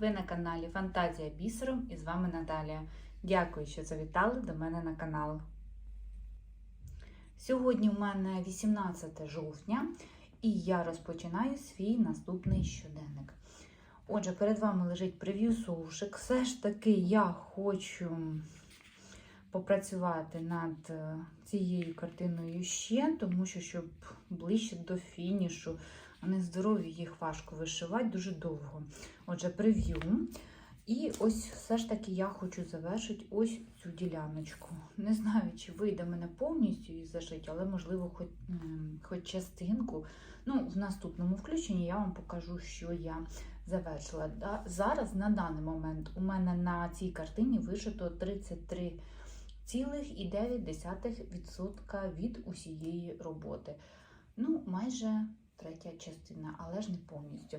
Ви на каналі Фантазія бісером і з вами Наталія. Дякую, що завітали до мене на канал. Сьогодні у мене 18 жовтня і я розпочинаю свій наступний щоденник. Отже, перед вами лежить прев'ю сушик. Все ж таки я хочу попрацювати над е, цією картиною ще, тому що щоб ближче до фінішу, не здорові їх важко вишивати дуже довго. Отже, прев'ю. І ось все ж таки я хочу завершити ось цю діляночку. Не знаю, чи вийде мене повністю її зашити, але можливо, хоч, хоч частинку. Ну, в наступному включенні я вам покажу, що я завершила. Зараз на даний момент у мене на цій картині вишито 33,9% від усієї роботи. Ну, майже третя частина, але ж не повністю.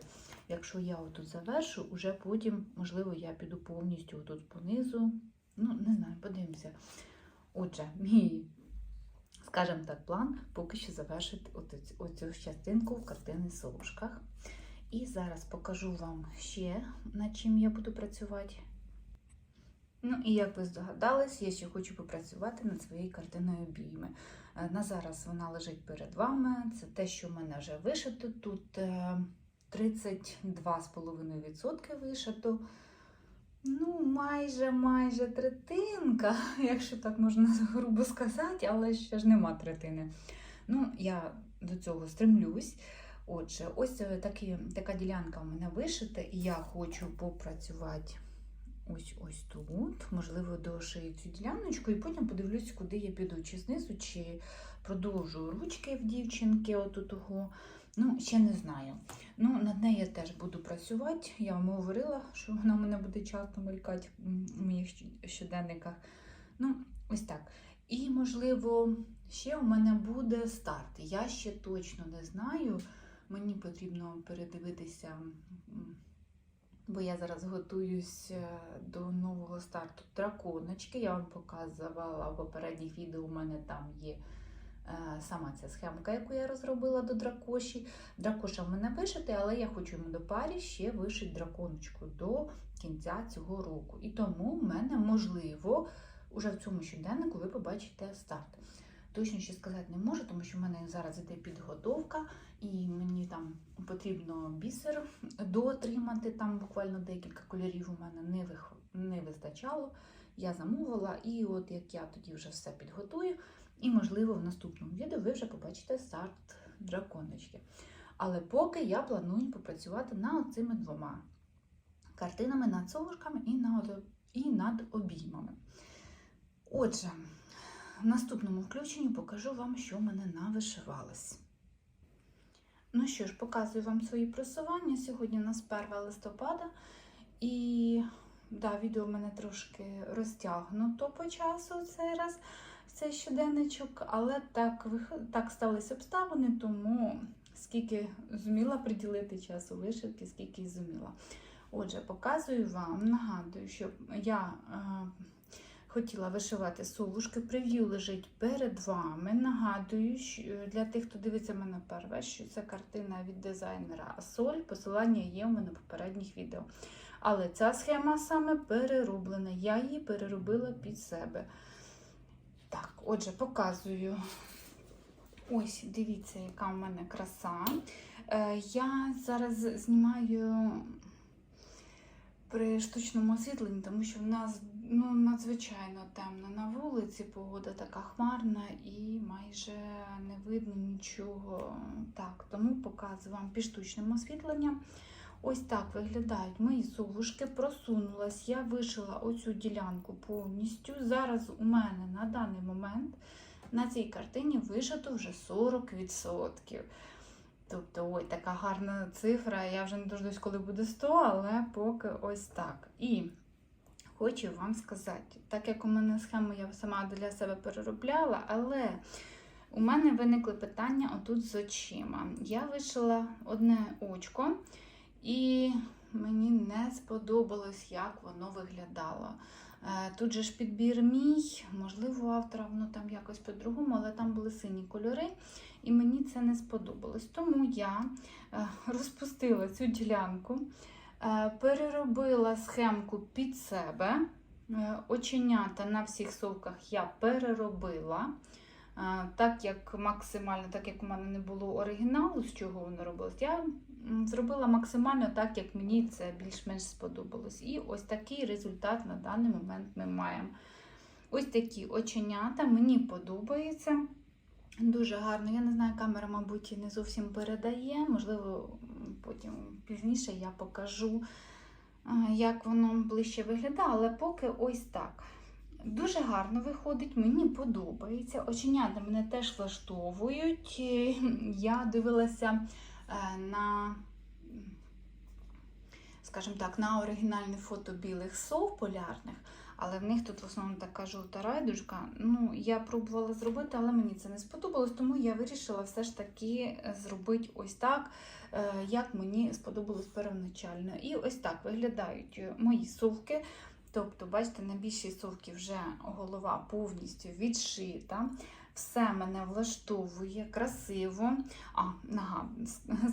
Якщо я отут завершу, уже потім, можливо, я піду повністю отут понизу. Ну, не знаю, подивимося. Отже, мій, скажімо так, план поки що завершити оцю, частинку в картини Совушках. І зараз покажу вам ще, над чим я буду працювати. Ну, і як ви здогадались, я ще хочу попрацювати над своєю картиною обійми. Е, На зараз вона лежить перед вами. Це те, що в мене вже вишито. Тут е, 32,5% вишито. Ну, майже майже третинка, якщо так можна грубо сказати, але ще ж нема третини. Ну, я до цього стремлюсь. Отже, ось е, такі, така ділянка у мене вишита, і я хочу попрацювати ось ось тут. Можливо, дошию цю діляночку, і потім подивлюсь, куди я піду, чи знизу, чи продовжую ручки в дівчинки. отут того. Ну, ще не знаю. Ну, над нею я теж буду працювати. Я вам говорила, що вона мене буде часто мелькати в моїх щоденниках. Ну, ось так. І, можливо, ще у мене буде старт. Я ще точно не знаю. Мені потрібно передивитися, бо я зараз готуюсь до нового старту драконочки. Я вам показувала в попередніх відео, у мене там є сама ця схемка, яку я розробила до дракоші. Дракоша в мене вишити, але я хочу йому до парі ще вишити драконочку до кінця цього року. І тому в мене можливо. Уже в цьому щоденнику ви побачите старт. Точно ще сказати не можу, тому що в мене зараз іде підготовка, і мені там потрібно бісер доотримати. Там буквально декілька кольорів у мене не вих... не вистачало. Я замовила, і от як я тоді вже все підготую, і, можливо, в наступному відео ви вже побачите старт драконочки. Але поки я планую попрацювати над цими двома картинами, над совушками і над, і над обіймами. Отже, в наступному включенні покажу вам, що в мене навишивалось. Ну що ж, показую вам свої просування. Сьогодні у нас 1 листопада, і да, відео в мене трошки розтягнуто по часу цей раз, цей щоденничок, але так, так сталися обставини, тому скільки зуміла приділити часу вишивки, скільки і зуміла. Отже, показую вам, нагадую, що я. Хотіла вишивати совушки, прев'ю лежить перед вами. Нагадую, що для тих, хто дивиться мене перше, що це картина від дизайнера Асоль. Посилання є у мене в попередніх відео. Але ця схема саме перероблена. Я її переробила під себе. Так, отже, показую. Ось, дивіться, яка у мене краса. Е, я зараз знімаю при штучному освітленні, тому що в нас ну, надзвичайно темно на вулиці, погода така хмарна і майже не видно нічого. Так, Тому показую вам під штучним освітленням. Ось так виглядають мої совушки. Просунулась, я вишила оцю ділянку повністю. Зараз у мене на даний момент на цій картині вишито вже 40%. Тобто, ой, така гарна цифра. Я вже не дождусь, коли буде 100, але поки ось так. І хочу вам сказати, так як у мене схему я сама для себе переробляла, але у мене виникли питання отут з очима. Я вишила одне очко, і мені не сподобалось, як воно виглядало. Тут же ж підбір мій, можливо, автора воно там якось по-другому, але там були сині кольори, і мені це не сподобалось. Тому я розпустила цю ділянку, Е, Переробила схемку під себе. Е, Оченята на всіх совках я переробила. Е, Так як максимально, так як у мене не було оригіналу, з чого воно робилось, я зробила максимально так, як мені це більш-менш сподобалось. І ось такий результат на даний момент ми маємо. Ось такі оченята, мені подобається. Дуже гарно. Я не знаю, камера, мабуть, не зовсім передає. Можливо, потім пізніше я покажу, як воно ближче виглядає, але поки ось так. Дуже гарно виходить, мені подобається. Оченята мене теж влаштовують. Е, Я дивилася е, на, скажімо так, на оригінальне фото білих сов полярних, але в них тут в основному така жовта райдушка. Ну, я пробувала зробити, але мені це не сподобалось, тому я вирішила все ж таки е, зробити ось так, е, як мені сподобалось первоначально. І ось так виглядають е, мої совки. Тобто, бачите, на більшій совці вже голова повністю відшита. Все мене влаштовує красиво. А, нага,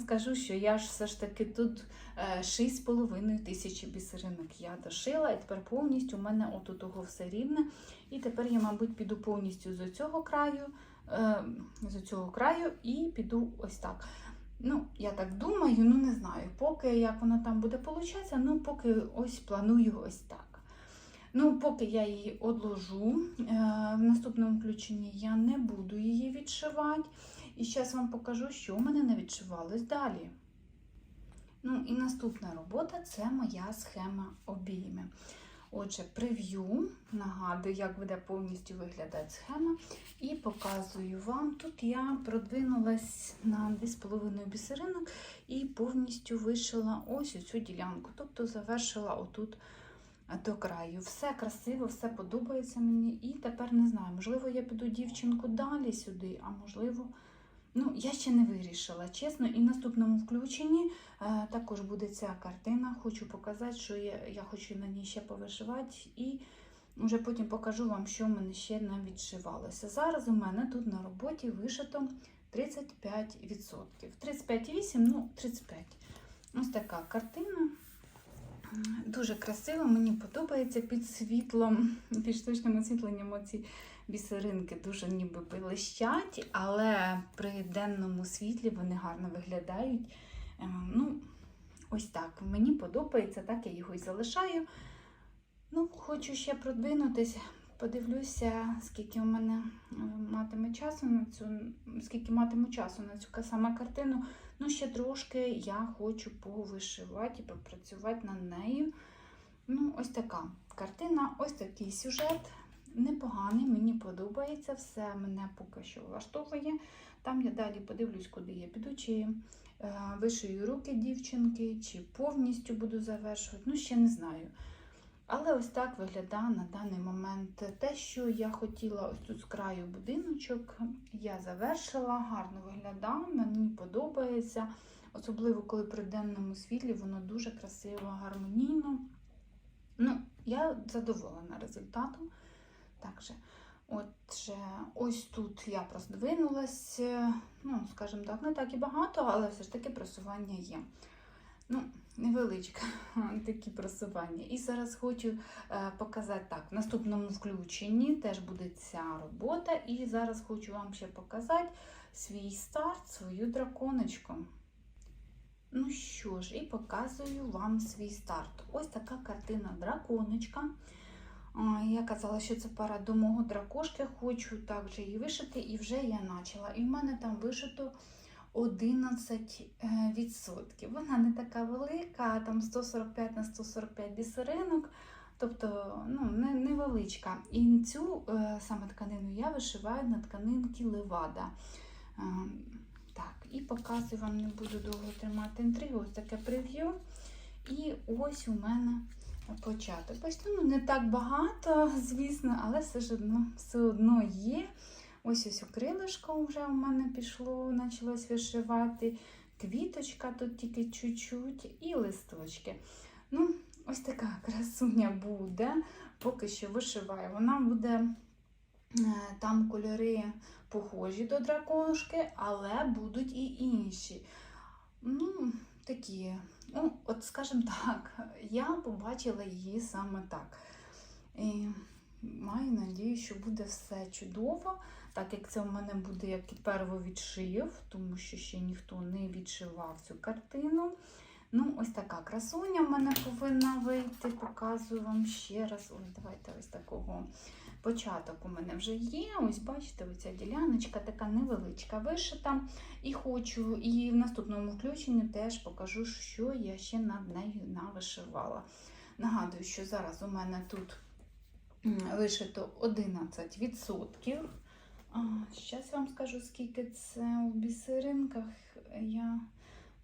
скажу, що я ж все ж таки тут е, 6,5 тисячі бісеринок я дошила, і тепер повністю у мене отут того все рівне. І тепер я, мабуть, піду повністю з цього краю, е, з цього краю і піду ось так. Ну, я так думаю, ну не знаю, поки як воно там буде получатися, ну поки ось планую ось так. Ну, поки я її одложу, е, в наступному включенні я не буду її відшивати. І зараз вам покажу, що у мене не відшивалось далі. Ну і наступна робота це моя схема обійми. Отже, прев'ю, нагадую, як буде повністю виглядати схема. І показую вам. Тут я продвинулась на 2,5 бісеринок і повністю вишила ось цю ділянку. Тобто завершила отут до краю. Все красиво, все подобається мені. І тепер не знаю, можливо, я піду дівчинку далі сюди, а можливо. Ну, я ще не вирішила, чесно. І в наступному включенні е, також буде ця картина. Хочу показати, що я, я хочу на ній ще повишивати. І вже потім покажу вам, що в мене ще не відшивалося. Зараз у мене тут на роботі вишито 35%. 35,8, ну, 35. Ось така картина. Дуже красиво, мені подобається під світлом, під штучним освітленням оці бісеринки дуже ніби блищать, але при денному світлі вони гарно виглядають. Е, Ну, ось так. Мені подобається, так я його і залишаю. Ну, хочу ще продвинутися. Подивлюся, скільки у мене е, матиме часу на цю, скільки матиму часу на цю саме картину. Ну, ще трошки я хочу повишивати і попрацювати над нею. Ну, ось така картина, ось такий сюжет. Непоганий, мені подобається, все мене поки що влаштовує. Там я далі подивлюсь, куди я піду, чи е, вишию руки дівчинки, чи повністю буду завершувати. Ну, ще не знаю. Але ось так виглядає на даний момент те, що я хотіла ось тут з краю будиночок, я завершила, гарно виглядає, мені подобається. Особливо, коли при денному світлі воно дуже красиво, гармонійно. Ну, я задоволена результатом. Так же, отже, ось тут я проздвинулась, ну, скажімо так, не так і багато, але все ж таки просування є. Ну, невеличке такі просування. І зараз хочу е, показати так, в наступному включенні теж буде ця робота. І зараз хочу вам ще показати свій старт, свою драконочку. Ну що ж, і показую вам свій старт. Ось така картина драконочка. Я казала, що це пара до мого дракошки, хочу також її вишити, і вже я почала. І в мене там вишито 11%. Вона не така велика, там 145 на 145 бісеринок, тобто ну, невеличка. І цю е, саме тканину я вишиваю на тканинки левада. Е, так, і показую вам, не буду довго тримати інтригу, ось таке прев'ю. І ось у мене початок. Бачите, ну не так багато, звісно, але все ж одно, все одно є. Ось ось крилишко вже у мене пішло, почалось вишивати. Квіточка тут тільки чуть-чуть, і листочки. Ну, ось така красуня буде. Поки що вишиваю. Вона буде е, там кольори похожі до драконушки, але будуть і інші. Ну, такі, ну, от скажімо так, я побачила її саме так. І маю надію, що буде все чудово, так як це в мене буде як первовідшив, тому що ще ніхто не відшивав цю картину. Ну, ось така красуня в мене повинна вийти. Показую вам ще раз. Ой, давайте ось такого. Початок у мене вже є. Ось бачите, оця діляночка така невеличка вишита. І хочу, і в наступному включенні теж покажу, що я ще над нею навишивала. Нагадую, що зараз у мене тут вишито 11%. Зараз вам скажу, скільки це у бісеринках. Я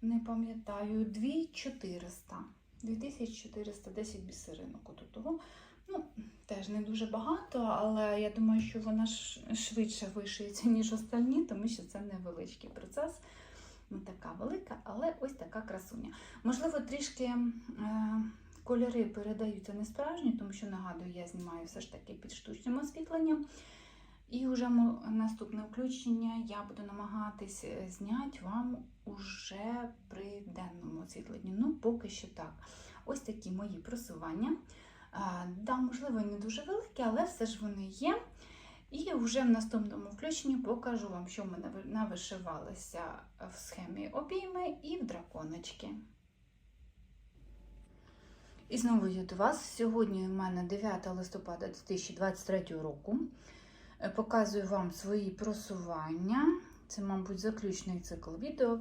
не пам'ятаю, 2400. 2410 бісеринок. От того. Ну, теж не дуже багато, але я думаю, що вона швидше вишиється, ніж остальні, тому що це невеличкий процес. Не така велика, але ось така красуня. Можливо, трішки е, кольори передаються не справжні, тому що нагадую, я знімаю все ж таки під штучним освітленням. І вже наступне включення я буду намагатись е, зняти вам уже при денному освітленні. Ну, поки що так. Ось такі мої просування. Да, можливо, не дуже великі, але все ж вони є. І вже в наступному включенні покажу вам, що в мене ви- навишивалося в схемі обійми і в драконочки. І знову я до вас. Сьогодні у мене 9 листопада 2023 року. Е, Показую вам свої просування. Це, мабуть, заключний цикл відео.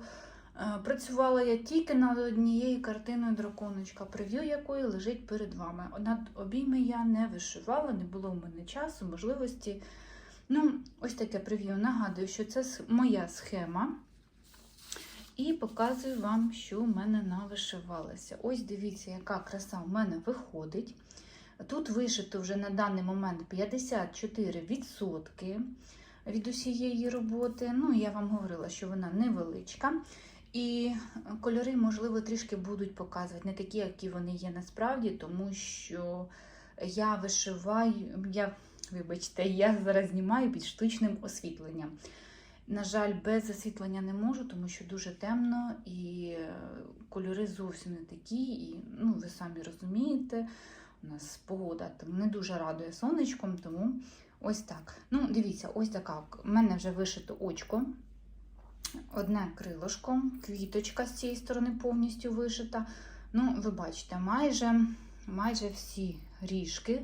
Е, Працювала я тільки над однією картиною драконочка, прев'ю якої лежить перед вами. Над обійми я не вишивала, не було в мене часу, можливості. Ну, ось таке прев'ю. Нагадую, що це моя схема. І показую вам, що в мене навишивалося. Ось дивіться, яка краса в мене виходить. Тут вишито вже на даний момент 54% від усієї роботи. Ну, я вам говорила, що вона невеличка. І кольори, можливо, трішки будуть показувати, не такі, які вони є насправді, тому що я вишиваю, я, вибачте, я зараз знімаю під штучним освітленням. На жаль, без освітлення не можу, тому що дуже темно і кольори зовсім не такі. І ну, ви самі розумієте, у нас погода там не дуже радує сонечком, тому ось так. Ну, дивіться, ось така. У мене вже вишито очко. Одне крилишко, квіточка з цієї сторони повністю вишита. Ну, ви бачите, майже, майже всі ріжки.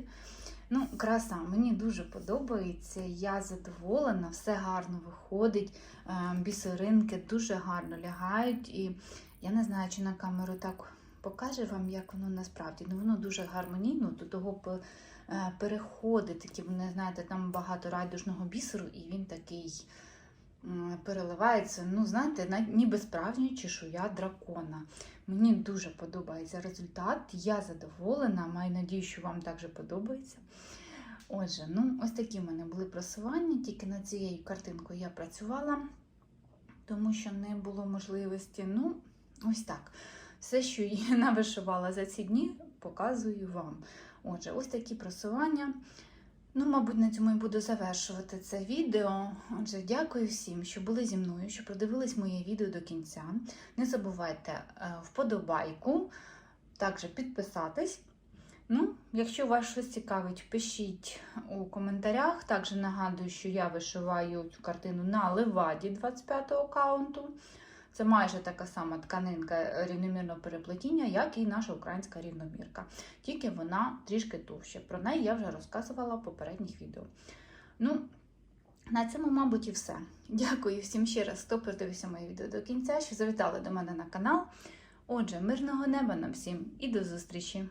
Ну, краса, мені дуже подобається. Я задоволена, все гарно виходить. Е, Бісеринки дуже гарно лягають. І я не знаю, чи на камеру так покаже вам, як воно насправді. Ну, воно дуже гармонійно, до того е, переходить, такі, не знаєте, там багато райдужного бісеру, і він такий переливається. Ну, знаєте, на- ніби справжня чешуя дракона. Мені дуже подобається результат. Я задоволена. Маю надію, що вам також подобається. Отже, ну ось такі в мене були просування. Тільки над цією картинкою я працювала, тому що не було можливості. Ну, ось так. Все, що я навишивала за ці дні, показую вам. Отже, ось такі просування. Ну, мабуть, на цьому і буду завершувати це відео. Отже, дякую всім, що були зі мною, що продивились моє відео до кінця. Не забувайте е, вподобайку, також підписатись. Ну, якщо вас щось цікавить, пишіть у коментарях. Також нагадую, що я вишиваю цю картину на леваді 25-го аккаунту. Це майже така сама тканинка рівномірного переплетіння, як і наша українська рівномірка. Тільки вона трішки товща. Про неї я вже розказувала в попередніх відео. Ну, на цьому, мабуть, і все. Дякую всім ще раз, хто подивився моє відео до кінця, що завітали до мене на канал. Отже, мирного неба нам всім і до зустрічі!